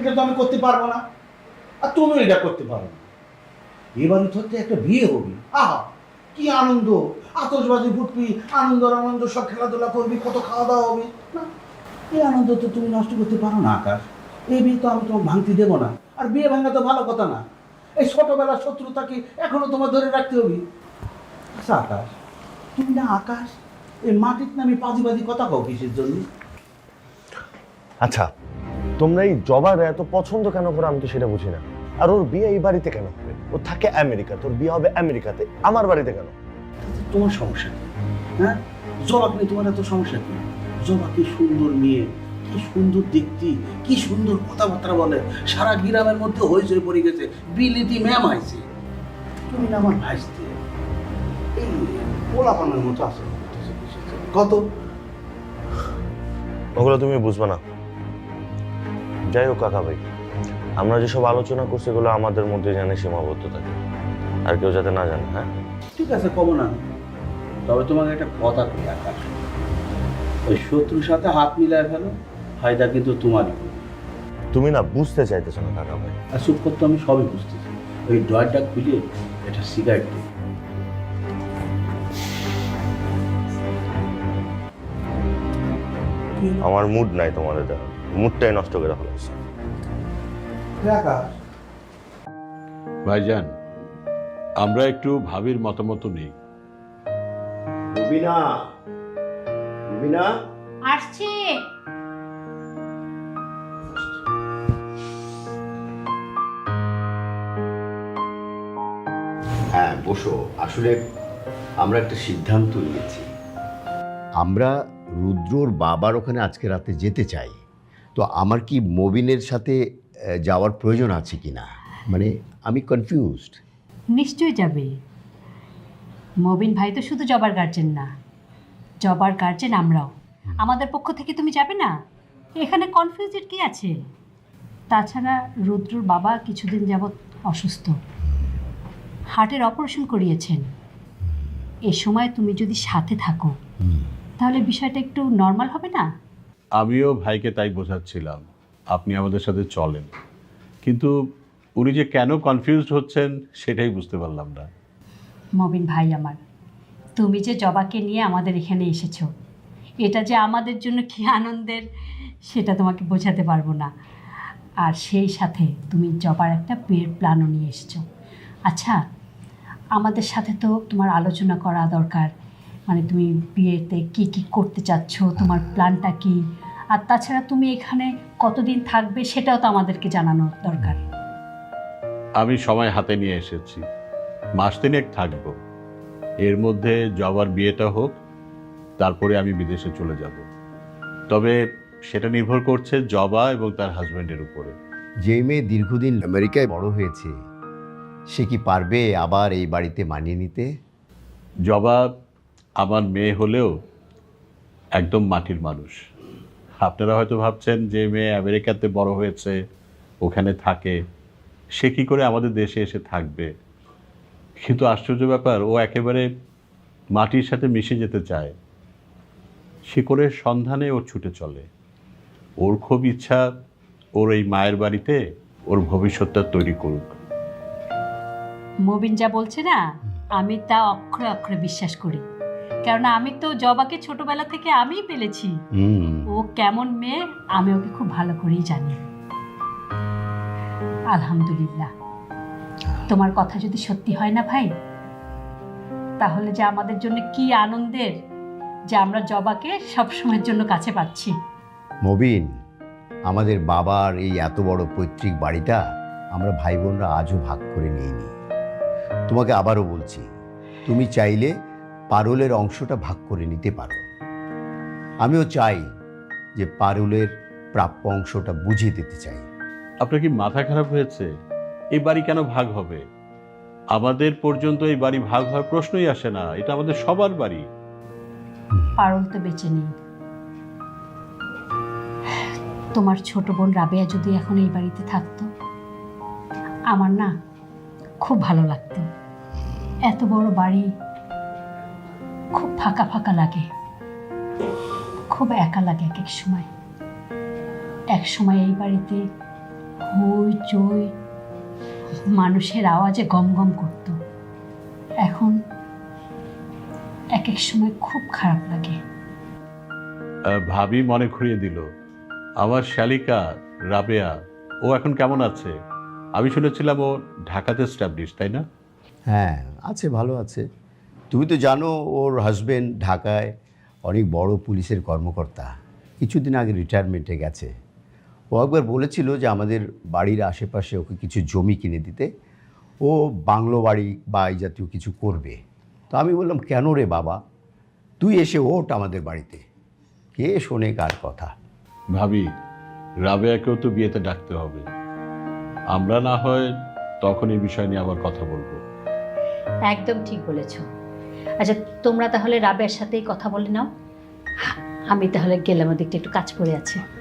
এটা তো আমি করতে পারব না। আর তুমিও এটা করতে পারো না। এবারে ধরতে একটা বিয়ে হবে। আহা কি আনন্দ। আতসবাজি ফুটবি আনন্দ আনন্দ সব খেলাধুলা করবি কত খাওয়া দাওয়া হবে। না এই আনন্দ তো তুমি নষ্ট করতে পারো না আকাশ। এই বিয়ে তো আমি তোমার ভাঙতে দেবো না। আর বিয়ে ভাঙা তো ভালো কথা না। এই ছোটবেলার শত্রুতাকে এখনও তোমার ধরে রাখতে হবে? আচ্ছা আকাশ তুমি না আকাশ এই মাটির নামে পাজিবাজি কথা কও কিসের জন্য? আচ্ছা তোমরা এই জবার এত পছন্দ কেন করে? আমি তো সেটা বুঝি না। আর ওর বিয়ে এই বাড়িতে কেন হবে? ও থাকে আমেরিকা তোর বিয়ে হবে আমেরিকাতে। আমার বাড়িতে কেন? তোমার সমস্যা। হ্যাঁ? জবাব নিয়ে তোমার এত সমস্যা কি? জবা কি সুন্দর মেয়ে? কি সুন্দর দেখতে? কি সুন্দর কথাবার্তা বলে? সারা গ্রামের মধ্যে হইচই পড়ে গেছে। বিলিতি ম্যাম আইছে। তুমি না আমার ভাইস্তে? এই পোলাপানের মতো আচরণ করতেছো কত? ওগুলো তুমি বুঝবে না। যাই হোক কাকা ভাই আমরা যেসব আলোচনা করছি এগুলো আমাদের মধ্যে জানে সীমাবদ্ধ থাকে। আর কেউ যাতে না জানে হ্যাঁ? ঠিক আছে কমো না। তবে তোমাকে একটা কথা কই আকাশ। ওই শত্রুর সাথে হাত মিলায় ফেলো ফায়দা কিন্তু তোমারই। তুমি না বুঝতে চাইতেছো না কাকা ভাই। আর চুপ করতে আমি সবই বুঝতেছি। ওই ডয়ারটা খুলে এটা সিগারেট দিই আমার মুড নাই তোমার এটা। মুডটাই নষ্ট করে আকাশ ভাইজান আমরা একটু ভাবির মতামত নেই। রুবিনা রুবিনা? আসছি। হ্যাঁ বসো। আসলে আমরা একটা সিদ্ধান্ত নিয়েছি। আমরা রুদ্রর বাবার ওখানে আজকে রাতে যেতে চাই। তো আমার কি মবিনের সাথে যাওয়ার প্রয়োজন আছে কি না? মানে আমি কনফিউজড নিশ্চয়ই যাবে। মবিন ভাই তো শুধু জবার গার্জেন না। জবার গার্জেন আমরাও। আমাদের পক্ষ থেকে তুমি যাবে না? এখানে কনফিউজের কি আছে? তাছাড়া রুদ্রর বাবা কিছুদিন যাবৎ অসুস্থ। হার্টের অপারেশন করিয়েছেন। এ সময় তুমি যদি সাথে থাকো। তাহলে বিষয়টা একটু নর্মাল হবে না? আমিও ভাইকে তাই বোঝাচ্ছিলাম আপনি আমাদের সাথে চলেন। কিন্তু উনি যে কেন কনফিউজড হচ্ছেন সেটাই বুঝতে পারলাম না। মবিন ভাই আমার তুমি যে জবাকে নিয়ে আমাদের এখানে এসেছ এটা যে আমাদের জন্য কি আনন্দের সেটা তোমাকে বোঝাতে পারব না। আর সেই সাথে তুমি জবার একটা বিয়ের প্ল্যানও নিয়ে এসেছ। আচ্ছা আমাদের সাথে তো তোমার আলোচনা করা দরকার মানে তুমি বিয়েতে কি কি করতে চাচ্ছ? তোমার প্ল্যানটা কি? আর তাছাড়া তুমি এখানে কতদিন থাকবে সেটাও তো আমাদেরকে জানানো দরকার। আমি সময় হাতে নিয়ে এসেছি। মাস তিনেক থাকব। এর মধ্যে জবার বিয়েটা হোক তারপরে আমি বিদেশে চলে যাব। তবে সেটা নির্ভর করছে জবা এবং তার হাজব্যান্ডের উপরে। যে মেয়ে দীর্ঘদিন আমেরিকায় বড় হয়েছে সে কি পারবে আবার এই বাড়িতে মানিয়ে নিতে? জবা আমার মেয়ে হলেও একদম মাটির মানুষ। আপনারা হয়তো ভাবছেন যে মেয়ে আমেরিকাতে বড় হয়েছে, ওখানে থাকে, সে কি করে আমাদের দেশে এসে থাকবে? কিন্তু আশ্চর্য ব্যাপার, ও একেবারে মাটির সাথে মিশে যেতে চায়। শিকড়ের সন্ধানে ও ছুটে চলে। ওর খুব ইচ্ছা ওর এই মায়ের বাড়িতে ওর ভবিষ্যৎটা তৈরি করুক। মবিন যা বলছে না, আমি তা অক্ষরে অক্ষরে বিশ্বাস করি। কেননা আমি তো জবাকে ছোটবেলা থেকে আমিই পেলেছি। ও কেমন মেয়ে আমি ওকে খুব ভালো করেই জানি। আলহামদুলিল্লাহ। তোমার কথা যদি সত্যি হয় না ভাই তাহলে যে আমাদের জন্য কি আনন্দের যে আমরা জবাকে সবসময়ের জন্য কাছে পাচ্ছি। মবিন আমাদের বাবার এই এত বড় পৈতৃক বাড়িটা আমরা ভাই বোনরা আজও ভাগ করে নিইনি। তোমাকে আবারও বলছি তুমি চাইলে পারুলের অংশটা ভাগ করে নিতে পারো। আমিও চাই যে পারুলের প্রাপ্য অংশটা বুঝিয়ে দিতে চাই। আপনার কি মাথা খারাপ হয়েছে? এই বাড়ি কেন ভাগ হবে? আমাদের পর্যন্ত এই বাড়ি ভাগ হওয়ার প্রশ্নই আসে না। এটা আমাদের সবার বাড়ি। পারল তো বেঁচে নেই। তোমার ছোট বোন রাবেয়া যদি এখন এই বাড়িতে থাকতো আমার না খুব ভালো লাগতো। এত বড় বাড়ি খুব ফাঁকা ফাঁকা লাগে। খুব একা লাগে এক এক সময়। এক সময় এই বাড়িতে হই চই মানুষের আওয়াজে গম গম করত। এখন এক এক সময় খুব খারাপ লাগে। ভাবি মনে করিয়ে দিল আমার শালিকা রাবেয়া ও এখন কেমন আছে? আমি শুনেছিলাম ও ঢাকাতে স্ট্যাবলিশ তাই না? হ্যাঁ আছে ভালো আছে। তুমি তো জানো ওর হাজবেন্ড ঢাকায় অনেক বড় পুলিশের কর্মকর্তা। কিছুদিন আগে রিটায়ারমেন্টে গেছে। ও একবার বলেছিল যে আমাদের বাড়ির আশেপাশে ওকে কিছু জমি কিনে দিতে। ও বাংলো বাড়ি বা এই জাতীয় কিছু করবে। তো আমি বললাম কেন রে বাবা? তুই এসে ওঠ আমাদের বাড়িতে। কে শোনে কার কথা? ভাবি রাবেয়াকেও তো বিয়েতে ডাকতে হবে। আমরা না হয় তখন এই বিষয় নিয়ে আবার কথা বলব। একদম ঠিক বলেছ। আচ্ছা তোমরা তাহলে রাবের সাথেই কথা বলে নাও। আমি তাহলে গেলাম, ওদিকটা একটু কাজ পড়ে আছে।